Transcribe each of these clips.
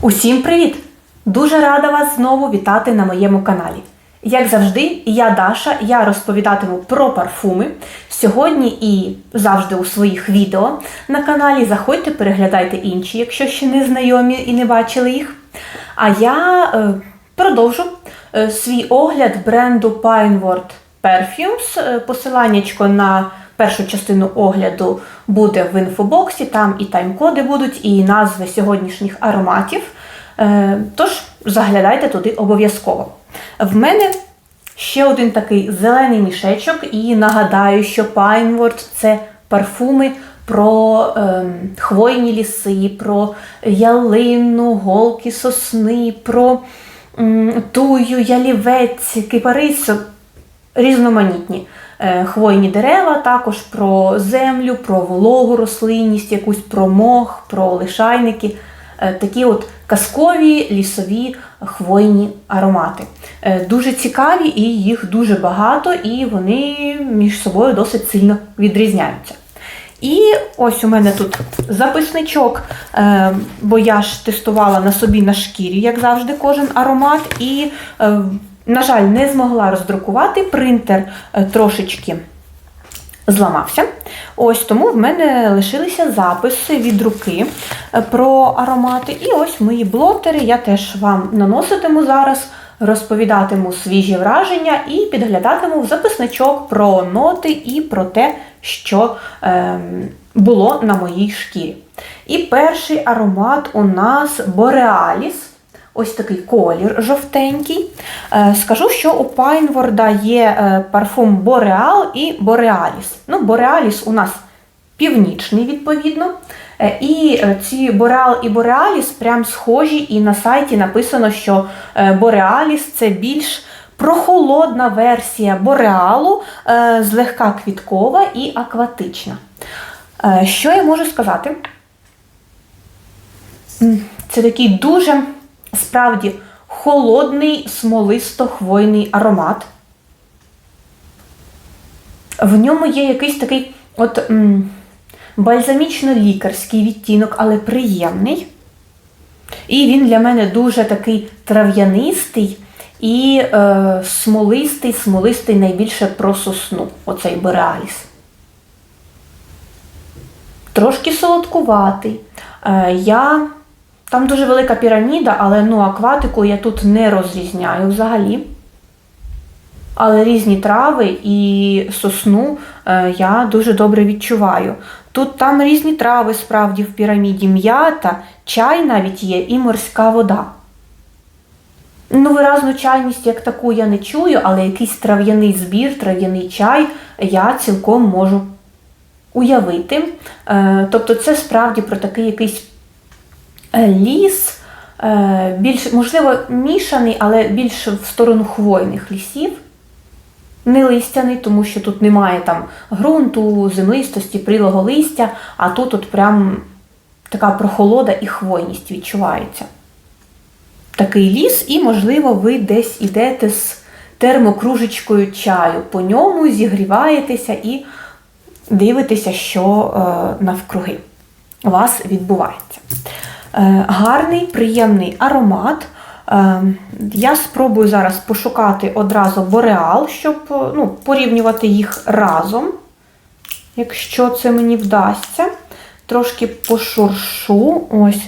Усім привіт! Дуже рада вас знову вітати на моєму каналі. Як завжди, я Даша, я розповідатиму про парфуми. Сьогодні і завжди у своїх відео на каналі. Заходьте, переглядайте інші, якщо ще не знайомі і не бачили їх. А я е, продовжу е, свій огляд бренду Pineword Perfumes. Е, Посиланнячко на першу частину огляду буде в інфобоксі, там і тайм-коди будуть, і назви сьогоднішніх ароматів. Е, Тож заглядайте туди обов'язково. В мене ще один такий зелений мішечок, і нагадаю, що Pineword – це парфуми про ем, хвойні ліси, про ялину, голки сосни, про м, тую, ялівець, кипарис, різноманітні е, хвойні дерева, також про землю, про вологу рослинність, якусь про мох, про лишайники. Е, Такі от казкові лісові хвойні аромати. Е, Дуже цікаві, і їх дуже багато, і вони між собою досить сильно відрізняються. І ось у мене тут записничок, е, бо я ж тестувала на собі на шкірі, як завжди, кожен аромат. І, е, на жаль, не змогла роздрукувати принтер е, трошечки зламався. Ось тому в мене лишилися записи від руки е, про аромати. І ось мої блотери. Я теж вам наноситиму зараз, розповідатиму свіжі враження і підглядатиму в записничок про ноти і про те, що е, було на моїй шкірі. І перший аромат у нас Borealis. Ось такий колір жовтенький. Е, Скажу, що у Пайнворда є е, парфум Boreal і Borealis. Ну, Borealis у нас північний, відповідно. Е, І ці Boreal і Borealis прям схожі, і на сайті написано, що Borealis це більш прохолодна версія Бореалу, злегка квіткова і акватична. Що я можу сказати? Це такий дуже справді холодний смолисто-хвойний аромат. В ньому є якийсь такий от бальзамічно-лікарський відтінок, але приємний. І він для мене дуже такий трав'янистий і е, смолистий, смолистий найбільше про сосну, оцей Бореаліс. Трошки солодкуватий. Е, я... Там дуже велика піраміда, але ну, акватику я тут не розрізняю взагалі. Але різні трави і сосну е, я дуже добре відчуваю. Тут там різні трави справді в піраміді, м'ята, чай навіть є і морська вода. Ну, виразну чайність як таку я не чую, але якийсь трав'яний збір, трав'яний чай я цілком можу уявити. Е, тобто це справді про такий якийсь ліс, е, більш, можливо, мішаний, але більше в сторону хвойних лісів. Не листяний, тому що тут немає там ґрунту, землистості, прілого листя, а тут от прям така прохолода і хвойність відчувається. Такий ліс, і, можливо, ви десь ідете з термокружечкою чаю. По ньому зігріваєтеся і дивитеся, що е, навкруги у вас відбувається. Е, гарний, приємний аромат. Е, Я спробую зараз пошукати одразу бореал, щоб е, ну, порівнювати їх разом, якщо це мені вдасться. Трошки пошуршу. Ось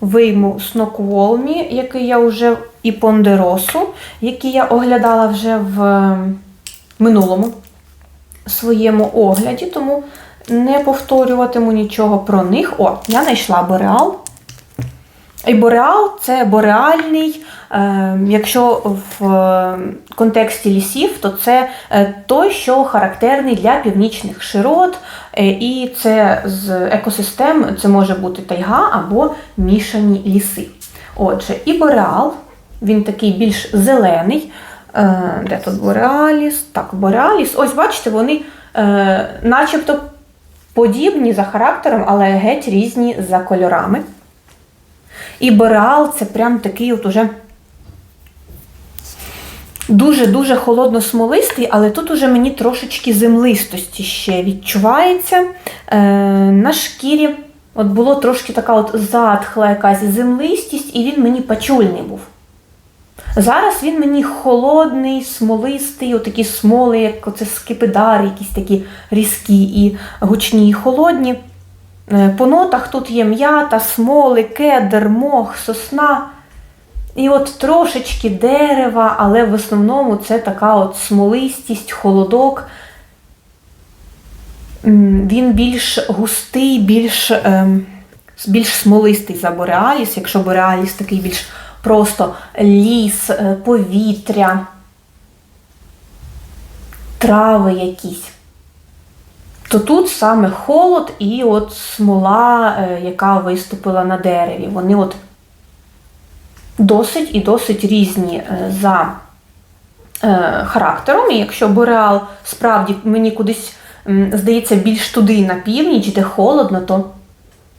вийму Снокволмі, який я вже і Пондеросу, який я оглядала вже в минулому своєму огляді, тому не повторюватиму нічого про них. О, я знайшла бореал. І бореал це бореальний, е, якщо в е, контексті лісів, то це е, той, що характерний для північних широт, і це з екосистем це може бути тайга або мішані ліси. Отже, і бореал, він такий більш зелений. Де тут бореаліс? Так, бореаліс. Ось бачите, вони начебто подібні за характером, але геть різні за кольорами. І бореал це прям такий от уже дуже-дуже холодно-смолистий, але тут уже мені трошечки землистості ще відчувається. Е, на шкірі от було трошки така от затхла якась землистість і він мені пачульний був. Зараз він мені холодний, смолистий, отакі смоли, як оце скипидари, якісь такі різкі і гучні і холодні. Е, По нотах тут є м'ята, смоли, кедр, мох, сосна. І от трошечки дерева, але в основному це така от смолистість, холодок. Він більш густий, більш, ем, більш смолистий за Бореаліс, якщо Бореаліс такий більш просто ліс, е, повітря, трави якісь. То тут саме холод і от смола, е, яка виступила на дереві. Вони от досить і досить різні е, за е, характером. І якщо Бореал справді мені кудись здається більш туди на північ, де холодно, то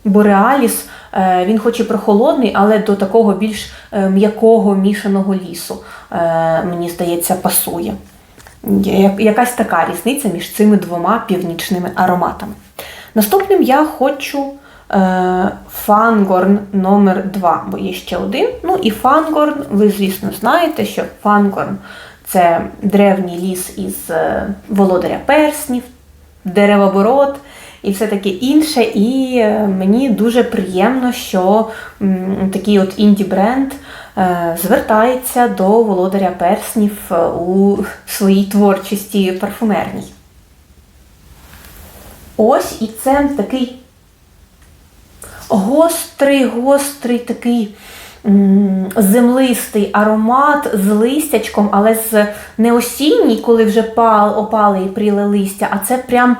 Бореаліс він хоч і прохолодний, але до такого більш м'якого мішаного лісу, мені здається, пасує. Якась така різниця між цими двома північними ароматами. Наступним я хочу е, Фангорн номер 2 бо є ще один. Ну і Фангорн, ви, звісно, знаєте, що Фангорн це древній ліс із е, володаря перснів, деревоборот і все таке інше. І е, мені дуже приємно, що такий от інді-бренд звертається до володаря перснів е, у своїй творчості парфумерній. Ось і це такий гострий, гострий такий землистий аромат з листячком, але з не осінній, коли вже пал, опали і пріле листя, а це прям е,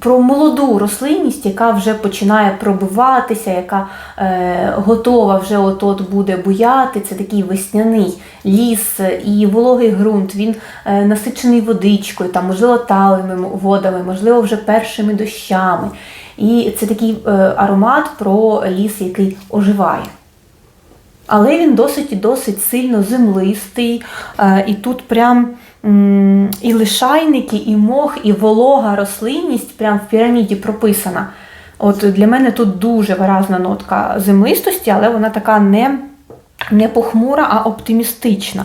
про молоду рослинність, яка вже починає пробиватися, яка е, готова вже от-от буде буяти. Це такий весняний ліс і вологий ґрунт, він е, насичений водичкою, там, можливо, талими водами, можливо, вже першими дощами. І це такий е, аромат про ліс, який оживає. Але він досить і досить сильно землистий. е, І тут прям і лишайники, і мох, і волога рослинність прям в піраміді прописана. От для мене тут дуже виразна нотка землистості, але вона така не, не похмура, а оптимістична.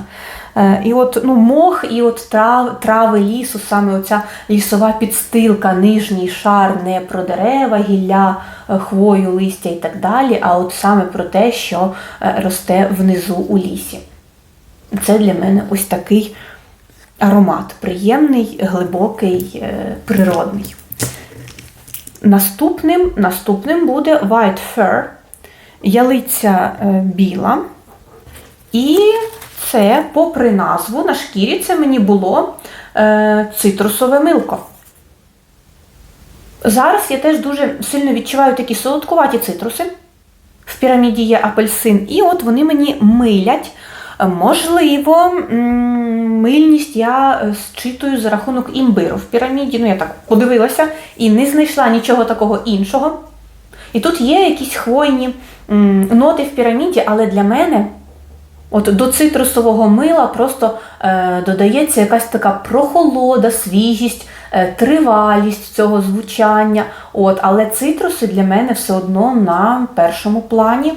Е, І от ну, мох, і от трав, трави лісу, саме оця лісова підстилка, нижній шар не про дерева, гілля, е, хвою, листя і так далі, а от саме про те, що е, росте внизу у лісі. Це для мене ось такий аромат. Приємний, глибокий, е, природний. Наступним, наступним буде White Fur, ялиця е, біла. І це, попри назву, на шкірі це мені було е, цитрусове милко. Зараз я теж дуже сильно відчуваю такі солодкуваті цитруси. В піраміді є апельсин, і от вони мені милять. Е, Можливо, мильність я е, зчитую за рахунок імбиру в піраміді. Ну, я так подивилася і не знайшла нічого такого іншого. І тут є якісь хвойні ноти в піраміді, але для мене От до цитрусового мила просто е, додається якась така прохолода, свіжість, е, тривалість цього звучання. От, але цитруси для мене все одно на першому плані.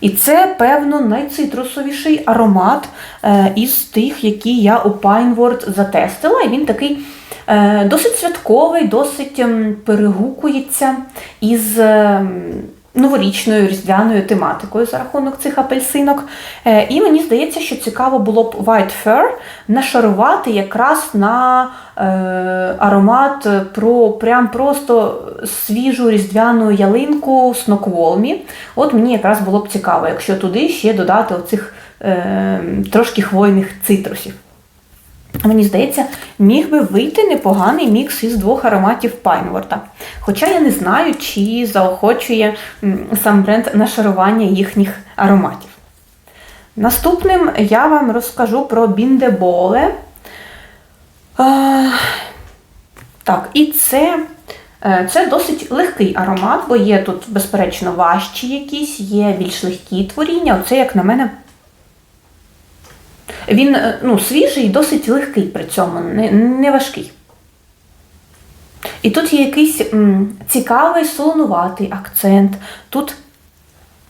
І це, певно, найцитрусовіший аромат е, із тих, які я у Pineworld затестила. І він такий е, досить святковий, досить ем, перегукується із. Новорічною різдвяною тематикою за рахунок цих апельсинок. Е, І мені здається, що цікаво було б White Fur нашарувати якраз на е, аромат про прям просто свіжу різдвяну ялинку Снокволмі. От мені якраз було б цікаво, якщо туди ще додати оцих е, трошки хвойних цитрусів. Мені здається, міг би вийти непоганий мікс із двох ароматів Пайнворта. Хоча я не знаю, чи заохочує сам бренд нашарування їхніх ароматів. Наступним я вам розкажу про Біндеболе. Так, і це, е, це досить легкий аромат, бо є тут, безперечно, важчі якісь, є більш легкі творіння. Оце, як на мене, він е, ну, свіжий і досить легкий при цьому, не, не важкий. І тут є якийсь м, цікавий солонуватий акцент. Тут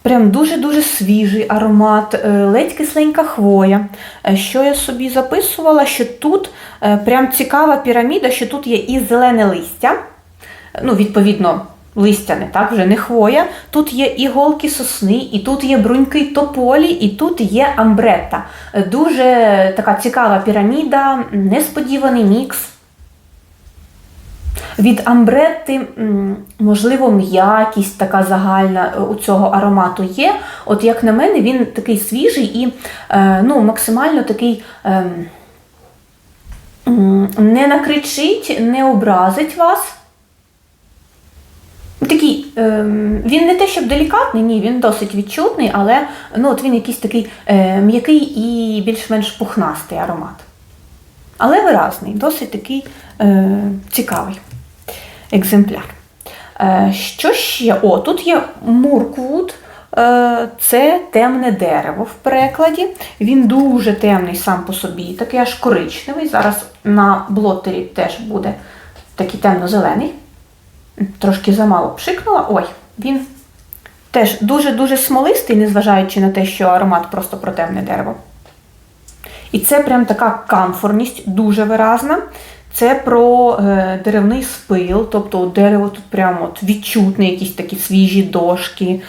Прям дуже-дуже свіжий аромат, е, ледь кисленька хвоя. Е, Що я собі записувала, що тут прям цікава піраміда, що тут є і зелене листя, ну, відповідно, листя не так, вже не хвоя. Тут є і голки сосни, і тут є бруньки тополі, і тут є амбретта. Е, Дуже така цікава піраміда, несподіваний мікс. Від амбретти, можливо, м'якість така загальна е, у цього аромату є. От як на мене, він такий свіжий і е, ну, максимально такий ем, не накричить, не образить вас. Такий, ем, він не те, щоб делікатний, ні, він досить відчутний, але ну, от він якийсь такий е, м'який і більш-менш пухнастий аромат. Але виразний, досить такий е, цікавий екземпляр. Е, що ще? О, тут є Мурквуд. Е, це темне дерево в перекладі. Він дуже темний сам по собі, такий аж коричневий. Зараз на блотері теж буде такий темно-зелений. Трошки замало пшикнула. Ой, він теж дуже-дуже смолистий, незважаючи на те, що аромат просто про темне дерево. І це прям така камфорність, дуже виразна. Це про е, деревний спил, тобто дерево тут прямо от відчутне, якісь такі свіжі дошки.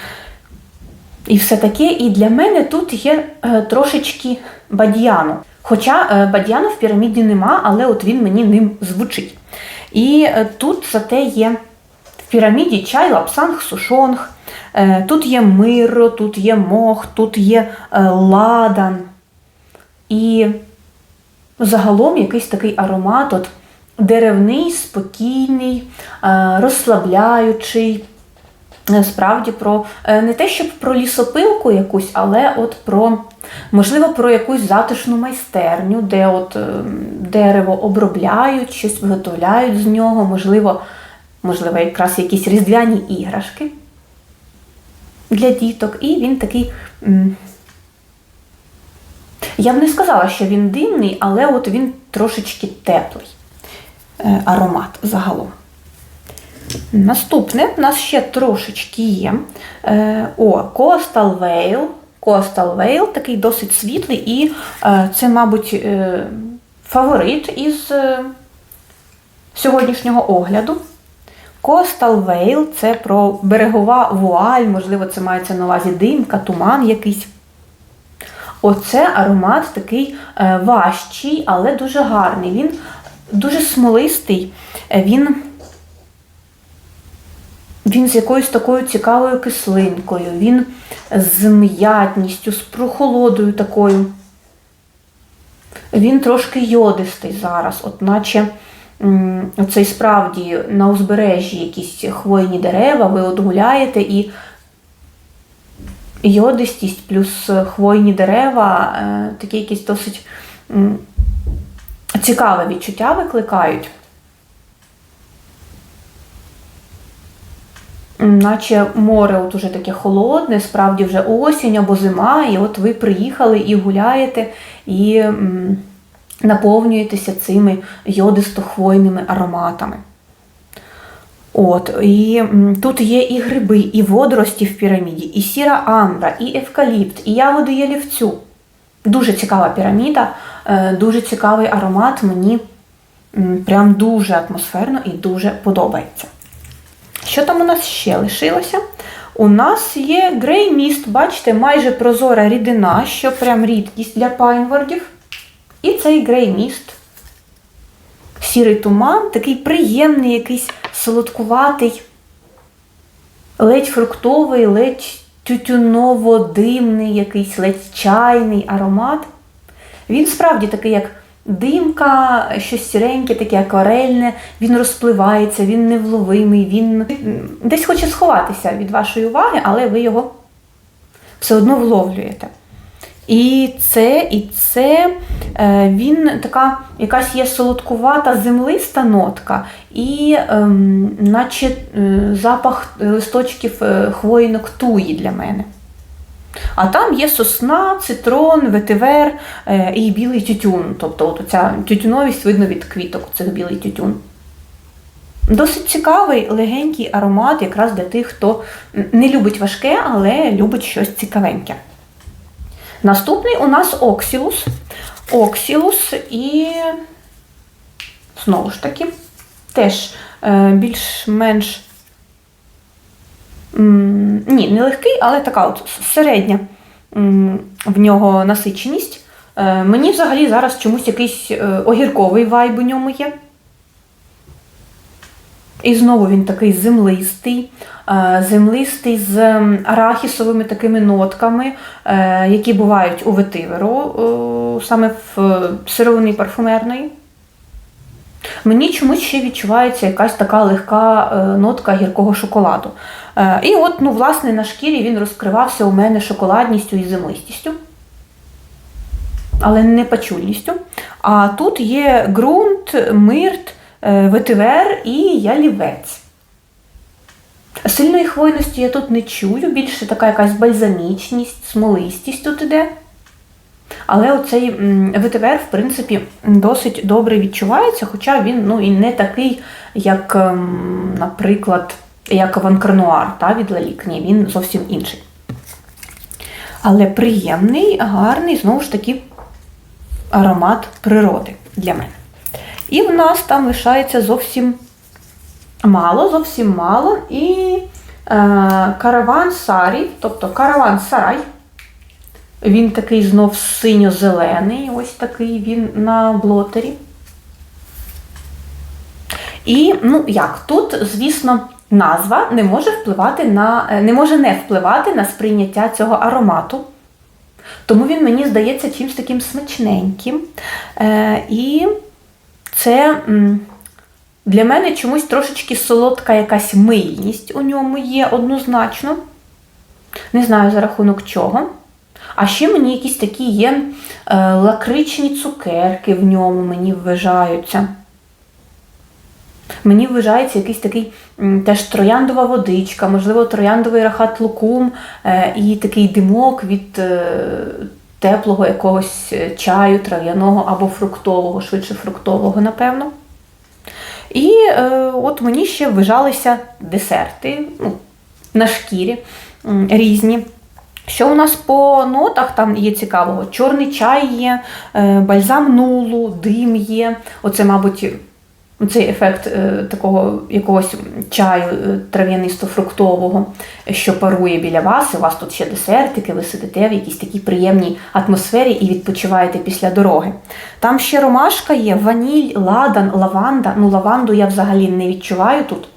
І все таке. І для мене тут є е, трошечки бадьяну. Хоча е, бадьяну в піраміді нема, але от він мені ним звучить. І е, тут зате є піраміді чай, лапсанг, сушонг, е, тут є миро, тут є мох, тут є е, ладан. І загалом якийсь такий аромат, от деревний, спокійний, е, розслабляючий. Справді про не те, щоб про лісопилку якусь, але от про, можливо, про якусь затишну майстерню, де от е, дерево обробляють, щось виготовляють з нього, можливо, можливо, якраз якісь різдвяні іграшки для діток. І він такий. я б не сказала, що він димний, але от він трошечки теплий е, аромат загалом. Наступне в нас ще трошечки є. Е, О, Coastal Vale. Coastal Vale такий досить світлий, і е, це, мабуть, фаворит із сьогоднішнього огляду. Coastal Vale – це про берегова вуаль, можливо, це мається на увазі димка, туман якийсь. Оце аромат такий е, важчий, але дуже гарний. Він дуже смолистий. Е, Він, він з якоюсь такою цікавою кислинкою, він з м'ятністю, з прохолодою такою. Він трошки йодистий зараз, от наче оцей справді на узбережжі якісь хвойні дерева, ви от гуляєте і йодистість плюс хвойні дерева, е, такі якісь досить цікаве відчуття викликають. Наче море от уже таке холодне, справді вже осінь або зима, і от ви приїхали і гуляєте, і наповнюєтеся цими йодисто-хвойними ароматами. От, і тут є і гриби, і водорості в піраміді, і сіра амбра, і евкаліпт, і ягоди ялівцю. Дуже цікава піраміда, е, дуже цікавий аромат. Мені прям дуже атмосферно і дуже подобається. Що там у нас ще лишилося? У нас є грей міст, бачите, майже прозора рідина, що прям рідкість для пайнвордів. І цей грей міст. Сірий туман, такий приємний, якийсь солодкуватий, ледь фруктовий, ледь тютюново-димний, якийсь ледь чайний аромат. Він справді такий, як димка, щось сіреньке, таке акварельне, він розпливається, він невловимий, він десь хоче сховатися від вашої уваги, але ви його все одно вловлюєте. І це, і це е, він така якась є солодкувата землиста нотка, і ем, наче е, запах листочків е, хвойнок туї для мене. А там є сосна, цитрон, ветивер і білий тютюн. Тобто от ця тютюновість видно від квіток, цих білий тютюн. Досить цікавий, легенький аромат, якраз для тих, хто не любить важке, але любить щось цікавеньке. Наступний у нас оксілус. Оксілус і знову ж таки, теж е, більш-менш ні, не легкий, але така от середня в нього насиченість. Е, мені взагалі зараз чомусь якийсь е, огірковий вайб у ньому є. І знову він такий землистий, е, землистий з арахісовими такими нотками, е, які бувають у ветиверу, е, саме в сировини парфумерної. Мені чомусь ще відчувається якась така легка нотка гіркого шоколаду. І от, ну, власне, на шкірі він розкривався у мене шоколадністю і землистістю, але не пачульністю. А тут є ґрунт, мирт, ветивер і ялівець. Сильної хвойності я тут не чую, більше така якась бальзамічність, смолистість тут іде. Але оцей м, ветивер, в принципі, досить добре відчувається, хоча він ну, і не такий, як, ем, наприклад, як Ванкарнуар та, від Лалік. Ні, він зовсім інший. Але приємний, гарний, знову ж таки, аромат природи для мене. І в нас там лишається зовсім мало, зовсім мало. І е, караван сарі, тобто караван сарай. Він такий знов синьо-зелений, ось такий він на блотері. І, ну як, тут, звісно, назва не може впливати на, е, не може не впливати на сприйняття цього аромату. Тому він мені здається чимось таким смачненьким. Е, і це для мене чомусь трошечки солодка якась мильність у ньому є однозначно. Не знаю за рахунок чого. А ще мені якісь такі є е, лакричні цукерки в ньому мені вважаються. Мені вважається якийсь такий теж трояндова водичка, можливо, трояндовий рахат лукум е, і такий димок від е, теплого якогось е, чаю, трав'яного або фруктового, швидше фруктового, напевно. І е, от мені ще вважалися десерти ну, на шкірі різні. Що у нас по нотах там є цікавого? Чорний чай є, е, бальзам нулу, дим є. Оце, мабуть, цей ефект е, такого якогось чаю е, трав'янисто-фруктового, що парує біля вас. У вас тут ще десертики, ви сидите в якійсь такій приємній атмосфері і відпочиваєте після дороги. Там ще ромашка є, ваніль, ладан, лаванда. Ну, лаванду я взагалі не відчуваю тут.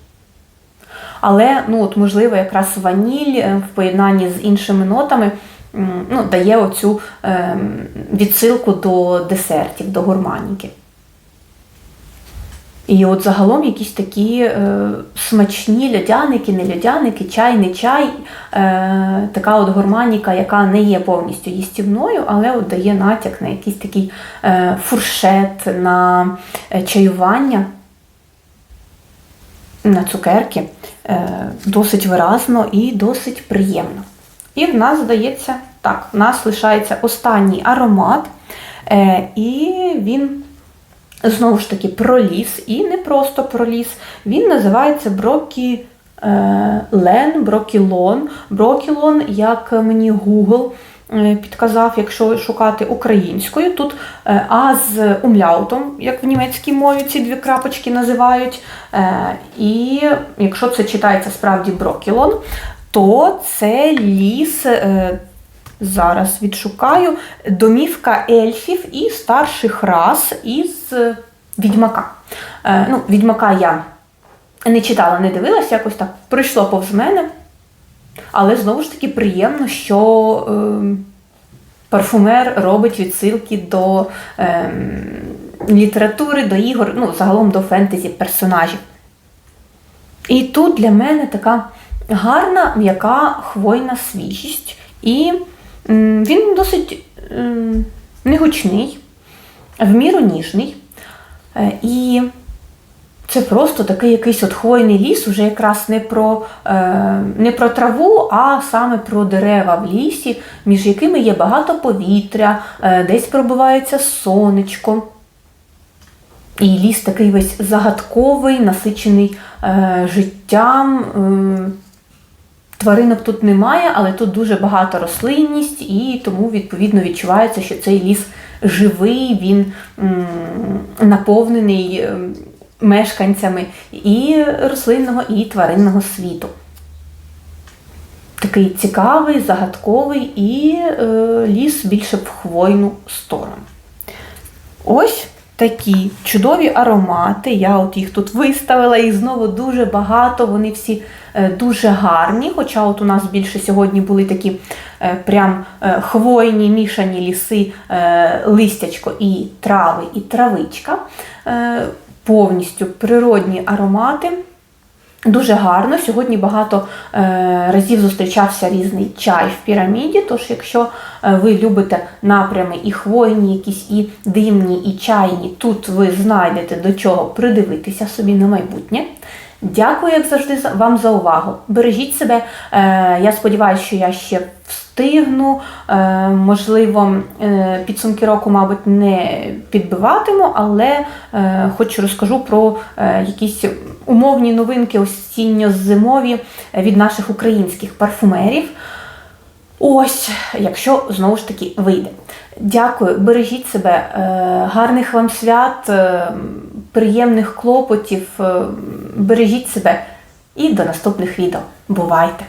Але, ну, от, можливо, якраз ваніль е, в поєднанні з іншими нотами ну, дає оцю е, відсилку до десертів, до гурманіки. І от загалом якісь такі е, смачні льодяники, не льодяники, чай, не чай, е, така от гурманіка, яка не є повністю їстівною, але от дає натяк на якийсь такий е, фуршет, на е, чаювання на цукерки е, досить виразно і досить приємно. І в нас, здається, так, в нас лишається останній аромат, е, і він знову ж таки проліс, і не просто проліс, він називається Брокі. е, Лен, брокілон. Брокілон, як мені Google е, підказав, якщо шукати українською. Тут е, А з умляутом, як в німецькій мові ці дві крапочки називають. І якщо це читається справді брокілон, то це ліс. Зараз відшукаю домівка ельфів і старших рас із е, відьмака. Е, ну, відьмака я не читала, не дивилася, якось так прийшло повз мене. Але знову ж таки приємно, що е, парфумер робить відсилки до е, літератури, до ігор, ну, загалом до фентезі персонажів. І тут для мене така гарна, м'яка хвойна свіжість. І він досить негучний, в міру ніжний. Е, І це просто такий якийсь от хвойний ліс, уже якраз не про, е, не про траву, а саме про дерева в лісі, між якими є багато повітря, е, десь пробивається сонечко. І ліс такий весь загадковий, насичений життям. Тваринок тут немає, але тут дуже багато рослинність, і тому відповідно відчувається, що цей ліс живий, він наповнений е, мешканцями і рослинного, і тваринного світу. Такий цікавий, загадковий і е, ліс більше в хвойну сторону. Ось такі чудові аромати. Я от їх тут виставила, їх знову дуже багато, вони всі е, дуже гарні. Хоча от у нас більше сьогодні були такі е, прям е, хвойні мішані ліси, листячко і трави, і травичка. Повністю природні аромати. Дуже гарно. Сьогодні багато е, разів зустрічався різний чай в піраміді. Тож, якщо е, ви любите напрями і хвойні, якісь і димні, і чайні, тут ви знайдете до чого придивитися собі на майбутнє. Дякую, як завжди, за- вам за увагу. Бережіть себе. Е, я сподіваюся, що я ще встигну. Е, можливо, е, підсумки року, мабуть, не підбиватиму, але е, хоч розкажу про якісь умовні новинки осінньо-зимові від наших українських парфумерів. Ось, якщо знову ж таки вийде. Дякую, бережіть себе, гарних вам свят, приємних клопотів, е, бережіть себе і до наступних відео. Бувайте!